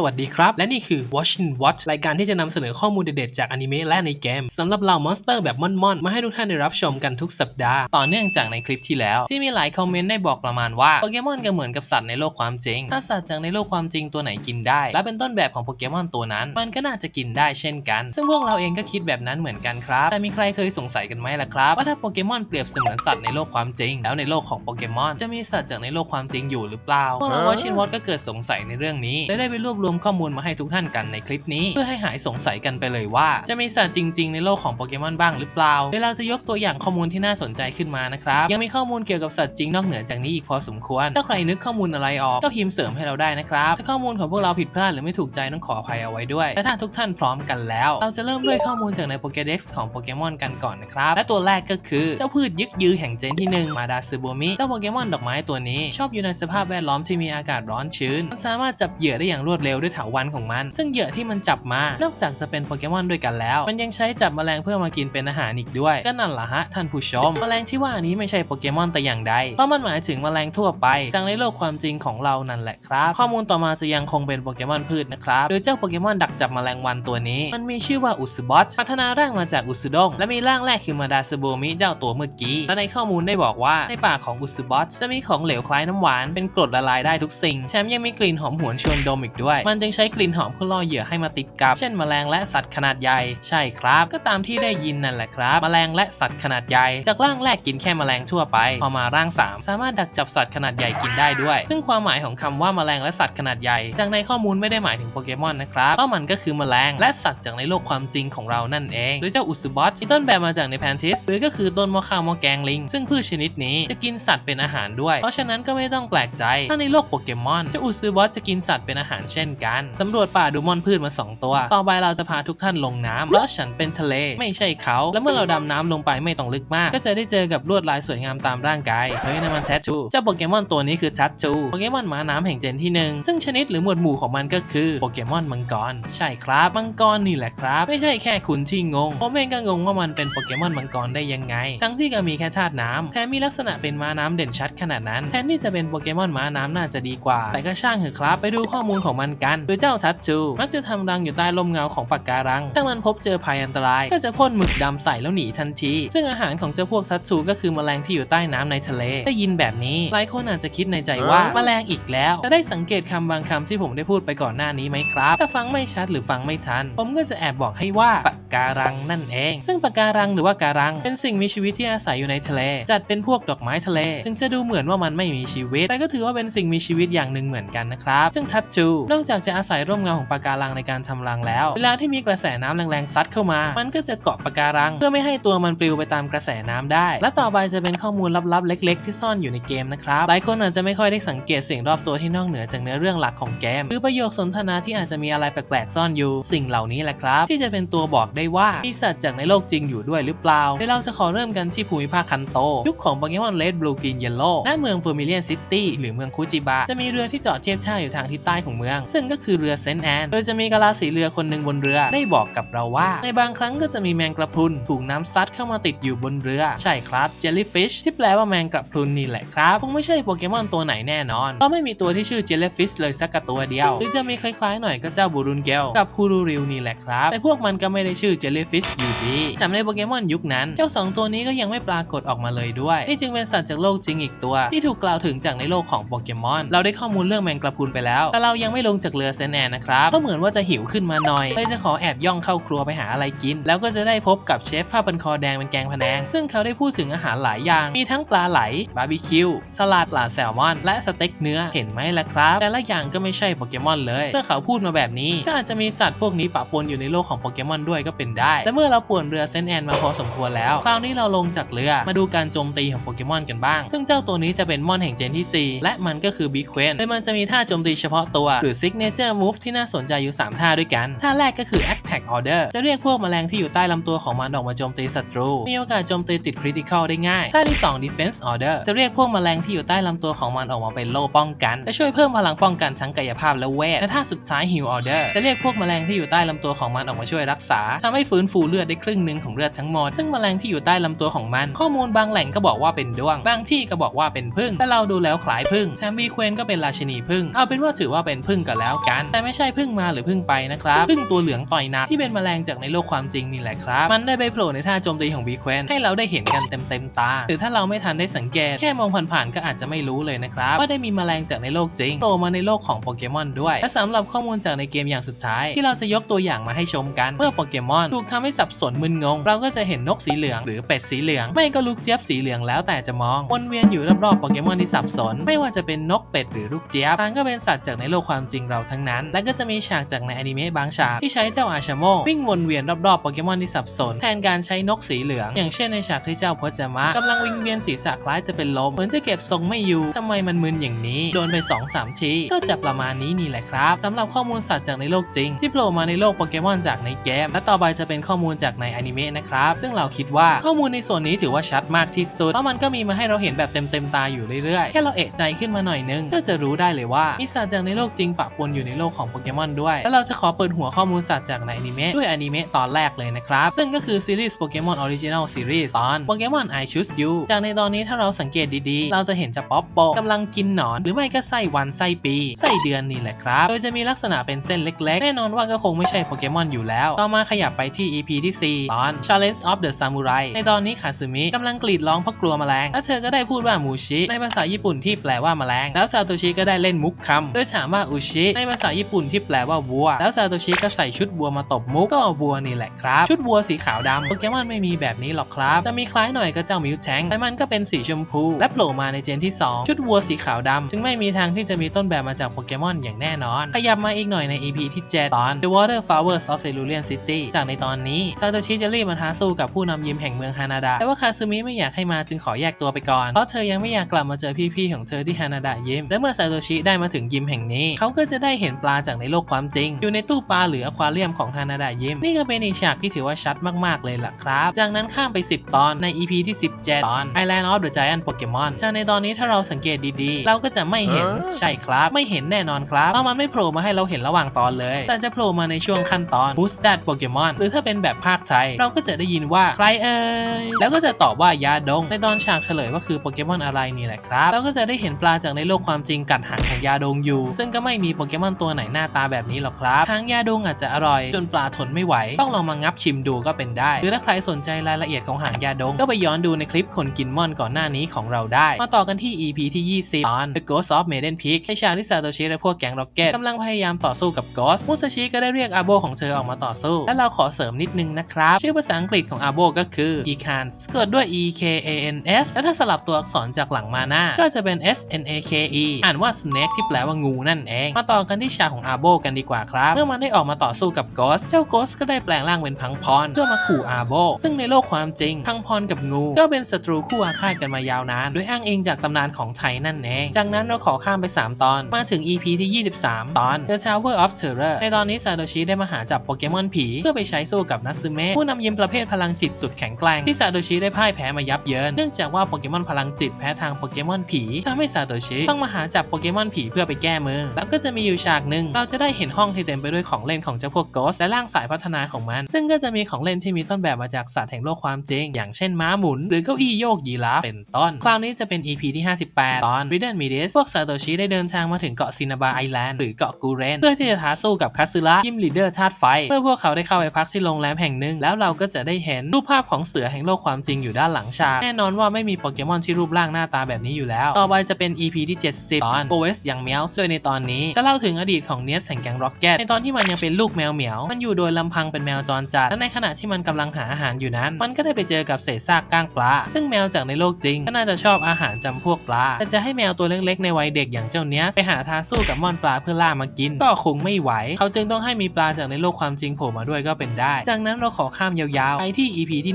สวัสดีครับ และนี่คือ Watch and Watch รายการที่จะนำเสนอข้อมูลเด็ดๆจากอนิเมะและในเกมสำหรับเหล่ามอนสเตอร์แบบม่อนๆ มาให้ทุกท่านได้รับชมกันทุกสัปดาห์ ต่อเนื่องจากในคลิปที่แล้ว ที่มีหลายคอมเมนต์ได้บอกประมาณว่าโปเกมอนก็เหมือนกับสัตว์ในโลกความจริง ถ้าสัตว์จากในโลกความจริงตัวไหนกินได้ และเป็นต้นแบบของโปเกมอนตัวนั้น มันก็น่าจะกินได้เช่นกัน ซึ่งพวกเราเองก็คิดแบบนั้นเหมือนกันครับ แต่มีใครเคยสงสัยกันไหมล่ะครับว่าถ้าโปเกมอนเปรียบเสมือนสัตว์ในโลกความจริง แล้วในโลกของโปเกมอนจะมีสัตว์จากในโลกความจริงอยู่หรือเปล่าพวกเราวอชินวอตก็เกิดสงสัยในเรื่องนี้และได้ไปรวบรวมวมข้อมูลมาให้ทุกท่านกันในคลิปนี้ เพื่อให้หายสงสัยกันไปเลยว่า จะมีสัตว์จริง ๆ ในโลกของโปเกมอนบ้างหรือเปล่าเดี๋ยวเราจะยกตัวอย่างข้อมูลที่น่าสนใจขึ้นมานะครับยังมีข้อมูลเกี่ยวกับสัตว์จริงนอกเหนือจากนี้อีกพอสมควร ถ้าใครนึกข้อมูลอะไรออกก็พิมพ์เสริมให้เราได้นะครับถ้าข้อมูลของพวกเราผิดพลาดหรือไม่ถูกใจต้องขออภัยเอาไว้ด้วยและถ้าทุกท่านพร้อมกันแล้ว เราจะเริ่มด้วยข้อมูลจากในโปเกเด็กซ์ของโปเกมอนกันก่อนนะครับและตัวแรกก็คือเจ้าพืชยึกยือแห่งเจนที่หนึ่งมาดาซึโบมิเจ้าโปเกมอนดอกไม้ตัวนี้ ชอบอยู่ในสภาพแวดล้อมที่มีอากาศร้อนชื้นมันสามารถจับเหยื่อได้อย่างรวดเร็วด้วยเถาวัลย์ของมัน ซึ่งเหยื่อที่มันจับมา นอกจากจะเป็นโปเกมอนด้วยกันแล้ว มันยังใช้จับแมลงเพื่อมากินเป็นอาหารอีกด้วย ก็นั่นแหละฮะท่านผู้ชม แมลงที่ว่านี้ไม่ใช่โปเกมอนแต่อย่างใด เพราะมันหมายถึงแมลงทั่วไป จากในโลกความจริงของเรานั่นแหละครับ ข้อมูลต่อมาจะยังคงเป็นโปเกมอนพืชนะครับ โดยเจ้าโปเกมอนดักจับแมลงวันตัวนี้ มันมีชื่อว่าอุสบอสพัฒนาร่างมาจากอุสดงและมีร่างแรกคือมาดาสโบมิเจ้าตัวเมื่อกี้และในข้อมูลได้บอกว่าในปากของอุสบอสจะมีของเหลวคล้ายน้ำหวานเป็นกรดละลายได้ทุกสิ่งแถมยังมีกลิ่นหอมหวนชวนดมอีกด้วยมันจึงใช้กลิ่นหอมเพื่อล่อเหยื่อให้มาติดกับ เช่นแมลงและสัตว์ขนาดใหญ่ ใช่ครับ ก็ตามที่ได้ยินนั่นแหละครับ แมลงและสัตว์ขนาดใหญ่ จากร่างแรกกินแค่แมลงทั่วไป พอมาร่าง 3 สามารถดักจับสัตว์ขนาดใหญ่กินได้ด้วย ซึ่งความหมายของคำว่าแมลงและสัตว์ขนาดใหญ่ จากในข้อมูลไม่ได้หมายถึงโปเกมอนนะครับเพราะมันก็คือแมลงและสัตว์จากในโลกความจริงของเรานั่นเอง โดยเจ้าอุสบอสที่ต้นแบบมาจากในแพนทิสหรือก็คือต้นมะขามมะแกงลิง ซึ่งพืชชนิดนี้จะกินสัตว์เป็นอาหารด้วย เพราะฉะนั้นก็ไม่ต้องแปลกใจถ้าในโลกโปเกมอนเจ้าอุสบอสจะกินสัตว์เป็นอาหารเช่นกันสำรวจป่าดูมอนพืชมาสองตัว ต่อไปเราจะพาทุกท่านลงน้ำเพราะฉันเป็นทะเลไม่ใช่เขา และเมื่อเราดำน้ำลงไปไม่ต้องลึกมาก ก็จะได้เจอกับลวดลายสวยงามตามร่างกายเฮ้ยนั่นมันแชชูเจ้าโปเกมอนตัวนี้คือทัชชูโปเกมอนหมาน้ำแห่งเจนที่หนึ่งซึ่งชนิดหรือหมวดหมู่ของมันก็คือโปเกมอนมังกร ใช่ครับมังกรนี่แหละครับ ไม่ใช่แค่คุณที่งงผมเองก็งงว่ามันเป็นโปเกมอนมังกรได้ยังไง ทั้งที่ก็มีแค่ธาตุน้ำแถมมีลักษณะเป็นม้าน้ำเด่นชัดขนาดนั้นแทนที่จะเป็นโปเกมอนม้าน้ำน่าจะดีกว่า แต่ก็ช่างเถอะครับ ไปดูข้อมูลของมันกัน โดยเจ้าทัชจูมักจะทำรังอยู่ใต้ลมเงาของปะการัง ถ้ามันพบเจอภัยอันตราย ก็จะพ่นหมึกดำใส่แล้วหนีทันที ซึ่งอาหารของเจ้าพวกทัชจูก็คือแมลงที่อยู่ใต้น้ำในทะเล ได้ยินแบบนี้หลายคนอาจจะคิดในใจว่าแมลงอีกแล้ว จะได้สังเกตคำบางคำที่ผมได้พูดไปก่อนหน้านี้ไหมครับ ถ้าฟังไม่ชัดหรือฟังไม่ทัน ผมก็จะแอบบอกให้ว่าปะการังนั่นเอง ซึ่งปะการังหรือว่าการัง เป็นสิ่งมีชีวิตที่อาศัยอยู่ในทะเล จัดเป็นพวกดอกไม้ทะเล ถึงจะดูเหมือนว่ามันไม่มีชีวิต แต่ก็ถือว่าเป็นสิ่งมีชีวิตอย่างหนึ่งเหมือนกันนะครับ ซึ่งทัตจูนอกจากจะอาศัยร่มเงาของปะการังในการทำรังแล้ว เวลาที่มีกระแสน้ำแรงๆซัดเข้ามา มันก็จะเกาะปะการัง เพื่อไม่ให้ตัวมันปลิวไปตามกระแสน้ำได้ และต่อไปจะเป็นข้อมูลลับๆ เล็ก ๆ ที่ซ่อนอยู่ในเกมนะครับ หลายคนอาจจะไม่ค่อยได้สังเกตสิ่งรอบตัวที่นอกเหนือจากเนื้อเรื่องหลักของเกม หรือประโยคสนทนาที่อาจจะมีอะไรแปลกๆซ่อนอยู่ สิ่งเหล่านี้แหละครับ ที่จะเป็นตัวบอกได้ว่ามีสัตว์จากในโลกจริงอยู่ด้วยหรือเปล่าเดี๋ยวเราจะขอเริ่มกันที่ภูมิภาคคันโต ยุคของโปเกมอนเลดบลูกรีนเยลโล่ณเมืองเฟอร์มิเลียนซิตี้หรือเมืองคุจิบะจะมีเรือที่จอดเทียบท่าอยู่ทางทิศใต้ของเมืองซงก็คือเรือเซนต์แอน โดยจะมีกะลาสีเรือคนหนึ่งบนเรือ ได้บอกกับเราว่า ในบางครั้งก็จะมีแมงกระพรุนถูกน้ำซัดเข้ามาติดอยู่บนเรือ ใช่ครับเจลลี่ฟิชที่แปลว่าแมงกระพรุนนี่แหละครับ คงไม่ใช่โปเกมอนตัวไหนแน่นอน เราไม่มีตัวที่ชื่อเจลลี่ฟิชเลยสักตัวเดียว หรือจะมีคล้ายๆหน่อยก็เจ้าบูรุนเกลกับฮูรูริวนี่แหละครับ แต่พวกมันก็ไม่ได้ชื่อเจลลี่ฟิชอยู่ดีแถมในโปเกมอนยุคนั้น เจ้าสองตัวนี้ก็ยังไม่ปรากฏออกมาเลยด้วย นี่จึงเป็นสัตว์จากโลกจริงอีกตัว ที่ถูกกล่าวถึงจากในโลกของโปเกมอน เราได้ข้อมูลเรื่องแมงกระพรุนไปแล้ว แต่เรายังไม่ลงจากเรือเซนแอนนะครับ ก็เหมือนว่าจะหิวขึ้นมาหน่อยเลยจะขอแอบย่องเข้าครัวไปหาอะไรกิน แล้วก็จะได้พบกับเชฟผ้าพันคอแดงเป็นแกงพะแนง ซึ่งเขาได้พูดถึงอาหารหลายอย่าง มีทั้งปลาไหล บาร์บีคิว สลัดปลาแซลมอน และสเต็กเนื้อ เห็นไหมล่ะครับ แต่ละอย่างก็ไม่ใช่โปเกมอนเลย เมื่อเขาพูดมาแบบนี้ ก็อาจจะมีสัตว์พวกนี้ปะปนอยู่ในโลกของโปเกมอนด้วยก็เป็นได้ และเมื่อเราป่วนเรือเซนแอนมาพอสมควรแล้ว คราวนี้เราลงจากเรือ มาดูการโจมตีของโปเกมอนกันบ้าง ซึ่งเจ้าตัวนี้จะเป็นมอนแห่งเจนที่ 4 และมันก็คือบิ๊กเควนโดยมันจะมีท่าโจมตีเฉพาะตัวหรือ Signature Move ที่น่าสนใจอยู่ 3 ท่าด้วยกัน ท่าแรกก็คือ Attack Order จะเรียกพวกแมลงที่อยู่ใต้ลำตัวของมันออกมาโจมตีศัตรู มีโอกาสโจมตีติด Critical ได้ง่าย ท่าที่ 2 Defense Order จะเรียกพวกแมลงที่อยู่ใต้ลำตัวของมันออกมาเป็นโล่ป้องกันจะช่วยเพิ่มพลังป้องกันทั้งกายภาพและเวทและท่าสุดท้าย Heal Order จะเรียกพวกแมลงที่อยู่ใต้ลำตัวของมันออกมาช่วยรักษาทำให้ฟื้นฟูเลือดได้ครึ่งหนึ่งของเลือดทั้งหมดซึ่งแมลงที่อยู่ใต้ลำตัวของมัน ข้อมูลบางแหล่งก็บอกว่าเป็นด้วงบางที่ก็บอกว่าเป็นพึ่งแต่เราดูแล้วคล้ายพึ่งแชมบีเควนก็เป็นราชินีพึ่งเอาเป็นว่าถือว่าเป็นพึ่งกันแล้วแล้วกัน แต่ไม่ใช่พึ่งมาหรือพึ่งไปนะครับพึ่งตัวเหลืองต่อยนักที่เป็นแมลงจากในโลกความจริงนี่แหละครับ มันได้ไปโผล่ในท่าโจมตีของบีเควนให้เราได้เห็นกันเต็มเต็มตา หรือถ้าเราไม่ทันได้สังเกต แค่มองผ่านๆก็อาจจะไม่รู้เลยนะครับ ว่าได้มีแมลงจากในโลกจริงโผล่มาในโลกของโปเกมอนด้วย และสำหรับข้อมูลจากในเกมอย่างสุดท้าย ที่เราจะยกตัวอย่างมาให้ชมกัน เมื่อโปเกมอนถูกทำให้สับสนมึนงง เราก็จะเห็นนกสีเหลือง หรือเป็ดสีเหลือง ไม่ก็ลูกเจี๊ยบสีเหลืองแล้วแต่จะมองวนเวียนอยู่รอบๆโปเกมอนที่สับสน ไม่ว่าจะเป็นนกเป็ดหรือลูกเจี๊ยบต่างก็เป็นสัตว์จากในโลกความจริงเราทั้งนั้น และก็จะมีฉากจากในอนิเมะบางฉากที่ใช้เจ้าอาชาโมวิ่งวนเวียนรอบๆโปเกมอนที่สับสน แทนการใช้นกสีเหลือง อย่างเช่นในฉากที่เจ้าพจมะกำลังวิ่งเวียนศีรษะคล้ายจะเป็นลม เหมือนจะเก็บทรงไม่อยู่ทำไมมันมึนอย่างนี้ โดนไป2อสามทีก็จะประมาณนี้นี่แหละครับสำหรับข้อมูลสัตว์จากในโลกจริง ที่โผล่มาในโลกโปเกมอนจากในเกม และต่อไปจะเป็นข้อมูลจากในอนิเมะนะครับ ซึ่งเราคิดว่าข้อมูลในส่วนนี้ถือว่าชัดมากที่สุด เพราะมันก็มีมาให้เราเห็นแบบเต็มเต็มๆตาอยู่เรื่อยๆ แค่เราเอะใจขึ้นมาหน่อยนึง ก็จะรู้ได้เลยว่ามีสัตว์จากในโลกจริงปะปนอยู่ในโลกของโปเกมอนด้วย แล้วเราจะขอเปิดหัวข้อมูลสัตว์จากในอนิเมะด้วยอนิเมะตอนแรกเลยนะครับ ซึ่งก็คือซีรีส์โปเกมอนออริจินอลซีรีส์ตอนโปเกมอน I Choose You จากในตอนนี้ถ้าเราสังเกตดีๆ เราจะเห็นจะป๊อปโปกำลังกินหนอน หรือไม่ก็ไส้วันไส้ปีไส้เดือนนี่แหละครับ โดยจะมีลักษณะเป็นเส้นเล็กๆ แน่นอนว่าก็คงไม่ใช่โปเกมอนอยู่แล้ว ต่อมาขยับไปที่ EP ที่ 4 ตอน Challenge of the Samurai ในตอนนี้คาซึมิกำลังกรีดร้องเพราะกลัวแมลงและเธอก็ได้พูดว่ามูชิในภาษาญี่ปุ่นที่แปลว่าแมลง แล้วซาโตชิก็ได้เล่นมุกคำโดยถามว่าอุชิในภาษาญี่ปุ่นที่แปลว่าวัว แล้วซาโตชิก็ใส่ชุดวัวมาตบมุกก็วัวนี่แหละครับ ชุดวัวสีขาวดำโปเกมอนไม่มีแบบนี้หรอกครับ จะมีคล้ายหน่อยก็เจ้ามิวแชงแต่มันก็เป็นสีชมพู และโผล่มาในเจนที่ 2 ชุดวัวสีขาวดำจึงไม่มีทางที่จะมีต้นแบบมาจากโปเกมอนอย่างแน่นอน ขยับมาอีกหน่อยใน EP ที่ 7 ตอน The Water Flowers of Cerulean City จากในตอนนี้ซาโตชิจะรีบมาท้าสู้กับผู้นำยิมแห่งเมืองฮานาดะแต่ว่าคาซึมิไม่อยากให้มาจึงขอแยกตัวไปก่อนเพราะเธอยังไม่อยากกลับมาเจอพี่ๆของเธอที่ฮานาดะยิมและเมื่อซาโตชิได้มาถึงยิมแห่งนี้เขาก็จะได้เห็นปลาจากในโลกความจริง อยู่ในตู้ปลาหรืออควาเรียมของฮานาดะยิมนี่ก็เป็นอีกฉากที่ถือว่าชัดมากๆเลยล่ะครับ จากนั้นข้ามไป 10 ตอนใน EP ที่ 17 ตอน Island of the Giant Pokemon จากในตอนนี้ถ้าเราสังเกตดีๆ เราก็จะไม่เห็นใช่ครับ ไม่เห็นแน่นอนครับเพราะมันไม่โผล่มาให้เราเห็นระหว่างตอนเลย แต่จะโผล่มาในช่วงขั้นตอน Who's that Pokemon หรือถ้าเป็นแบบภาคไทยเราก็จะได้ยินว่าใครเอ่ยแล้วก็จะตอบว่ายาดง ในตอนฉากเฉลยว่าคือโปเกมอนอะไรนี่แหละครับเราก็จะได้เห็นปลาจากในโลกความจริงกัดหางของยาดงอยู่ ซึ่งก็ไม่มีโปเกมอนตัวไหนหน้าตาแบบนี้หรอกครับหางยาดงอาจจะอร่อย จนปลาทนไม่ไหว ต้องลองมางับชิมดูก็เป็นได้ หรือถ้าใครสนใจรายละเอียดของหางยาดง ก็ไปย้อนดูในคลิปคนกินม่อนก่อนหน้านี้ของเราได้ มาต่อกันที่ EP ที่ 20 ตอน The Ghost of Maiden Peak ในฉากที่ซาโตชิและพวกแก๊งร็อกเก็ตกำลังพยายามต่อสู้กับ Ghost มุซาชิก็ได้เรียกอาโบของเธอออกมาต่อสู้ และเราขอเสริมนิดนึงนะครับ ชื่อภาษาอังกฤษของอาโบก็คือ e c a n s สะกดด้วย e k a n s และถ้าสลับตัวอักษรจากหลังมาหน้า ก็จะเป็น s n a k e อ่านว่า snake ที่แปลว่างูนั่นเอง มาต่อกันที่ฉากของอาโบกันดีกว่าครับ เมื่อมันได้ออกมาต่อสู้กับ Ghost เจ้า Ghost ก็ได้แปลงร่างเป็นพังพร เพื่อมาขู่อาโบ ซึ่งในโลกความจริง พังพรกับงู ก็เป็นศัตรูคู่อาฆาตกันมายาวนาน โดยอ้างอิงจากตำนานของไทยนั่นเอง จากนั้นเราขอข้ามไป 3 ตอน มาถึง EP ที่ 23 ตอน The Tower of Terror ในตอนนี้ซาโตชิได้มาหาจับโปเกมอนผี เพื่อไปใช้สู้กับนัซึเมะผู้นำยิมประเภทพลังจิตสุดแข็งแกร่งที่ซาโตชิได้พ่ายแพ้มายับเยิน เนื่องจากว่าโปเกมอนพลังจิตแพ้ทางโปเกมอนผีทำให้ซาโตชิต้องมาหาจับโปเกมอนผีเพื่อไปแก้มือ แล้วก็จะมีอยู่ฉากหนึ่งเราจะได้เห็นห้องที่เต็มไปด้วยของเล่นของเจ้าพวกโกสและร่างสายพัฒนาของมัน ซึ่งก็จะมีของเล่นที่มีต้นแบบมาจากสัตว์แห่งโลกความจริง อย่างเช่นม้าหมุน หรือเก้าอี้โยกยีราฟเป็นต้น คราวนี้จะเป็น EP ที่ 58 ตอน r i d d e n m i d i s พวกซาโตชิได้เดินทางมาถึงเกาะซินาบาไอแลนด์หรือเกาะกูเรน เพื่อที่จะท้าสู้กับคาซึระยิมลีเดอร์ธาตุไฟ เมื่อพวกเขาได้เข้าไปพักที่โรงแรมแห่งหนึ่งแล้วเราก็จะได้เห็นรูปภาพของเสือแห่งโลกความจริงอยู่ด้านหลังฉากแน่นอนว่าไม่มีโปเกมอนที่รูปร่างหน้าตาแบบนี้อยู่แล้ว ต่อไปจะเป็น EP ที่ 70 ตอนโกเวสยังเมียวโดยในตอนนี้จะเล่าถึงอดีตของเนสแห่งแก๊งร็อกเก็ตในตอนที่มันยังเป็นลูกแมวเหมียว มันอยู่โดยลำพังเป็นแมวจรจัด และในขณะที่มันกำลังหาอาหารอยู่นั้น มันก็ได้ไปเจอกับเศษซากก้างปลา ซึ่งแมวจากในโลกจริง ก็น่าจะชอบอาหารจำพวกปลา แต่จะให้แมวตัวเล็กๆในวัยเด็กอย่างเจ้าเนี้ยไปหาทาสู้กับม่อนปลาเพื่อล่ามากิน ก็คงไม่ไหว เขาจึงต้องให้มีปลาจากในโลกความจริงโผล่มาด้วยก็เป็นได้ จากนั้นเราขอข้ามยาวๆไปที่ EP ที่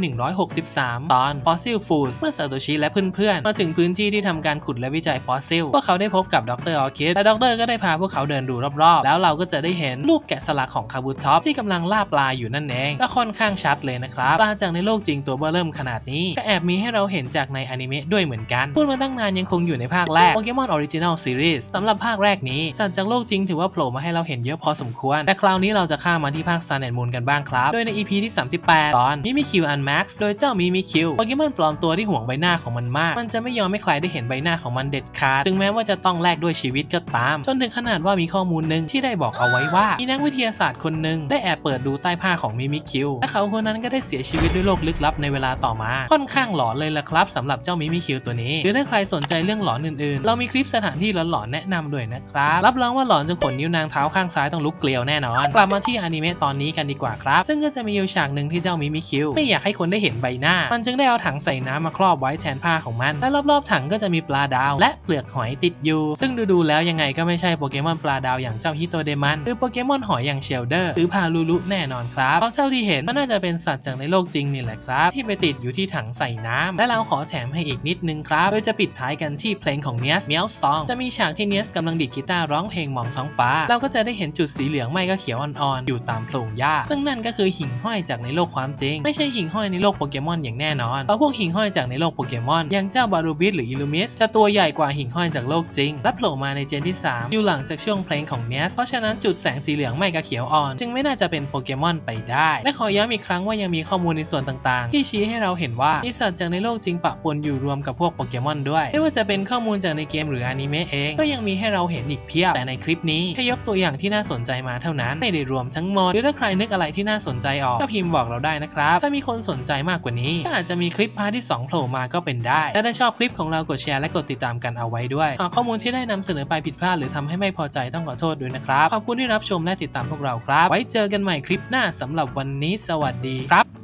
163 ตอน Fossil Foods เมื่อซาโตชิและเพื่อนๆมาถึงพื้นที่ที่ทำการขุดและวิจัยฟอสซิลพวกเขาได้พบกับดรออคิดและดรก็ได้พาพวกเขาเดินดูรอบๆ แล้วเราก็จะได้เห็นรูปแกะสลักของคาบูท็อปที่กำลังล่าปลาอยู่นั่นเอง ก็ค่อนข้างชัดเลยนะครับปลาจากในโลกจริงตัวเบอร์เริ่มขนาดนี้ ก็แอบมีให้เราเห็นจากในอนิเมะด้วยเหมือนกัน พูดมาตั้งนานยังคงอยู่ในภาคแรก Pokemon Original Series สำหรับภาคแรกนี้สัตว์จากโลกจริงถือว่าโผล่มาให้เราเห็นเยอะพอสมควร แต่คราวนี้เราจะข้ามมาที่ภาค Sun and Moon กันบ้างครับ โดยใน EP ที่ 38 ตอนมิมิคิวอันแม็กซ์โดยเจ้ามิมิคิวโปเกมอนปลอมตัวที่ห่วงใบหน้าของมันมาก มันจะไม่ยอมให้ใครได้เห็นใบหน้าของมันเด็ดขาด ถึงแม้ว่าจะต้องแลกด้วยชีวิตก็ตาม จนถึงขนาดว่าว่ามีข้อมูลหนึ่งที่ได้บอกเอาไว้ว่า มีนักวิทยาศาสตร์คนหนึ่งได้แอบเปิดดูใต้ผ้าของมิมิคิวและเขาคนนั้นก็ได้เสียชีวิตด้วยโรคลึกลับในเวลาต่อมา ค่อนข้างหลอนเลยล่ะครับสำหรับเจ้ามิมิคิวตัวนี้ หรือถ้าใครสนใจเรื่องหลอนอื่นๆ เรามีคลิปสถานที่หลอนๆแนะนำด้วยนะครับ รับรองว่าหลอนจนขนนิ้วนางเท้าข้างซ้ายต้องลุกเกลียวแน่นอน กลับมาที่อนิเมะตอนนี้กันดีกว่าครับ ซึ่งก็จะมีอยู่ฉากหนึ่งที่เจ้ามิมิคิวไม่อยากให้คนได้เห็นใบหน้า มันจึงได้เอาถังใส่น้ำมาครอบไว้แทนผ้าของมัน และรอบๆถังก็จะมีปลาดาว และเปลือกหอยติดอยู่ ซึ่งดูๆแล้วยังไงก็ไม่ใช่โปเกมอนปลาดาวอย่างเจ้าฮิโตเดมันหรือโปเกมอนหอยอย่างเชลเดอร์หรือพาลูลุแน่นอนครับเพราะเท่าที่เห็นมันน่าจะเป็นสัตว์จากในโลกจริงนี่แหละครับ ที่ไปติดอยู่ที่ถังใส่น้ำและเราขอแถมให้อีกนิดนึงครับ โดยจะปิดท้ายกันที่เพลงของเนียสเมียวซองจะมีฉากที่เนียสกำลังดีดกีตาร์ร้องเพลงมองท้องฟ้า เราก็จะได้เห็นจุดสีเหลืองไม่ก็เขียวอ่อนๆอยู่ตามโพรงหญ้า ซึ่งนั่นก็คือหิ่งห้อยจากในโลกความจริง ไม่ใช่หิ่งห้อยในโลกโปเกมอนอย่างแน่นอนเพราะพวกหิ่งห้อยจากในโลกโปเกมอนอย่างเจ้าบารูบิสหรืออิลูมิสจะตัวใหญ่กว่าหิ่งห้อยจากโลกจริงและโผล่มาในเจนที่ 3 อยู่หลังจากช่วงเพลงของเนสเพราะฉะนั้นจุดแสงสีเหลืองไม่ก็เขียวอ่อน จึงไม่น่าจะเป็นโปเกมอนไปได้ และขอย้ำอีกครั้งว่ายังมีข้อมูลในส่วนต่างๆ ที่ชี้ให้เราเห็นว่ามีสัตว์จากในโลกจริงปะปนอยู่รวมกับพวกโปเกมอนด้วยไม่ว่าจะเป็นข้อมูลจากในเกมหรืออนิเมะเองก็ยังมีให้เราเห็นอีกเพียบแต่ในคลิปนี้แค่ยกตัวอย่างที่น่าสนใจมาเท่านั้นไม่ได้รวมทั้งหมดหรือถ้าใครนึกอะไรที่น่าสนใจออกก็พิมพ์บอกเราได้นะครับถ้ามีคนสนใจมากกว่านี้ก็อาจจะมีคลิปพาร์ทที่2โผล่มาก็เป็นได้และถ้าชอบคลิปของเรากดแชร์และกดติดตามกันเอาไว้ด้วยหากข้อมูลที่ได้นำเสนอไปผิดพลาดหรือทำให้ไม่พอใจต้องขอโทษด้วยนะครับ ขอบคุณที่รับชมและติดตามพวกเราครับ ไว้เจอกันใหม่คลิปหน้าสำหรับวันนี้สวัสดีครับ